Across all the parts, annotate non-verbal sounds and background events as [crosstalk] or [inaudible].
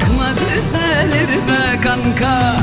Takma düzelir be kanka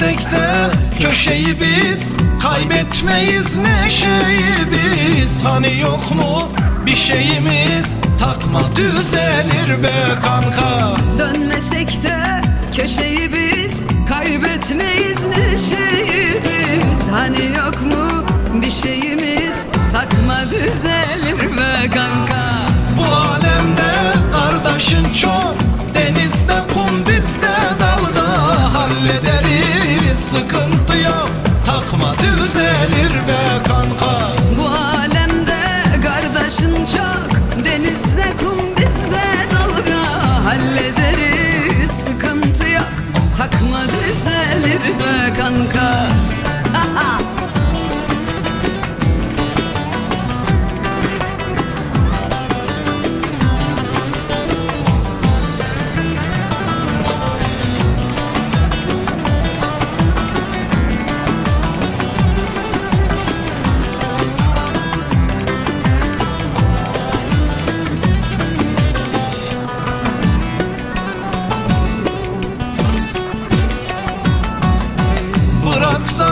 Dönmesek de köşeyi biz Kaybetmeyiz neşeyi biz. Hani yok mu bir şeyimiz? Takma düzelir be kanka. Dönmesek de köşeyi biz Kaybetmeyiz neşeyi biz. Hani yok mu bir şeyimiz? Takma düzelir be kanka. Bu alemde kardeşin çok düzelir be kanka [laughs]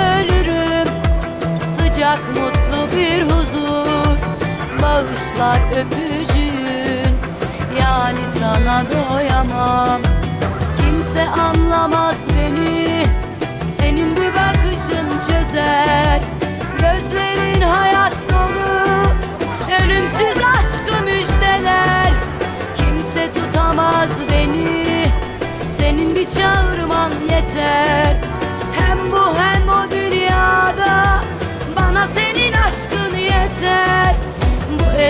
ölürüm. Sıcak mutlu bir huzur. Bağışlar öpücüğün. Yani sana doyamam. Kimse anlamaz beni. Senin bir bakışın çözer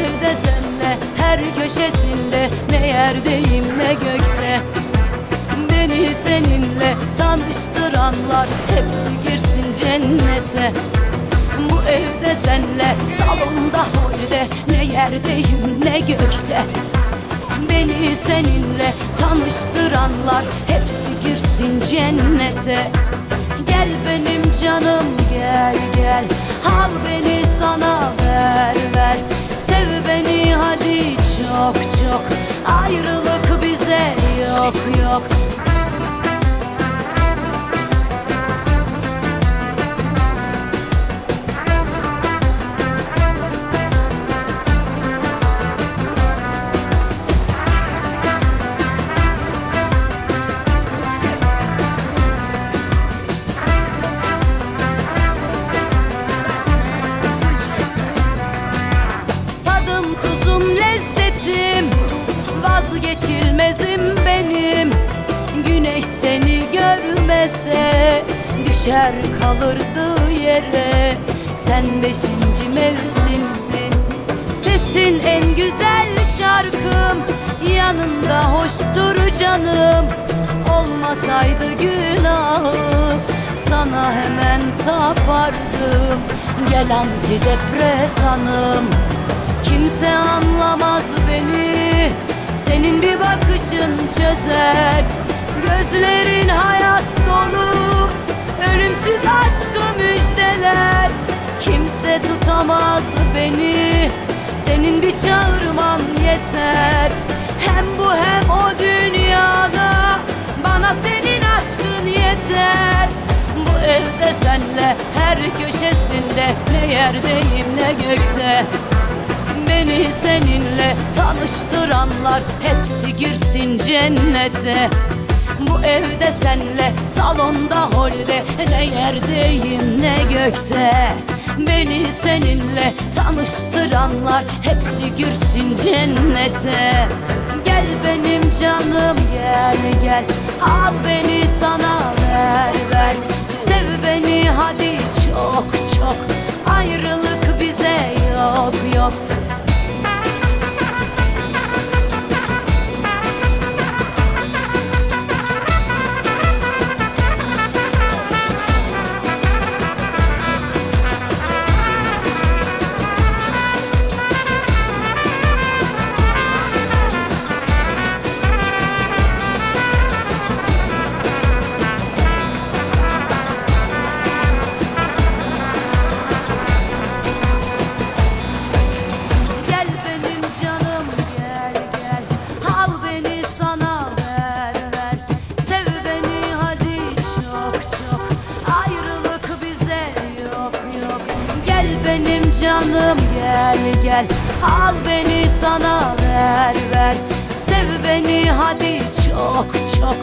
evde senle Her köşesinde ne yerdeyim ne gökte. Beni seninle tanıştıranlar Hepsi girsin cennete. Bu evde senle salonda holde Ne yerdeyim ne gökte. Beni seninle tanıştıranlar Hepsi girsin cennete. Gel benim canım gel gel. Al beni sana ver ver çok çok Ayrılık bize yok yok seni görmese Düşer kalırdı yere. Sen beşinci mevsimsin. Sesin en güzel şarkım. Yanında hoştur canım. Olmasaydı günahı Sana hemen tapardım. Gel antidepresanım Kimse anlamaz beni. Senin bir bakışın çözer Gözlerin hayat dolu Ölümsüz aşkı müjdeler. Kimse tutamaz beni Senin bir çağırman yeter. Hem bu hem o dünyada Bana senin aşkın yeter. Bu evde senle her köşesinde Ne yerdeyim ne gökte. Beni seninle tanıştıranlar hepsi girsin cennete Bu evde senle salonda holde. Ne yerdeyim ne gökte. Beni seninle tanıştıranlar hepsi girsin cennete. Gel benim canım gel gel. Al beni sana ver ver. Sev beni hadi çok çok. Ayrılık bize yok yok canım gel gel. Al beni sana ver ver. Sev beni hadi çok çok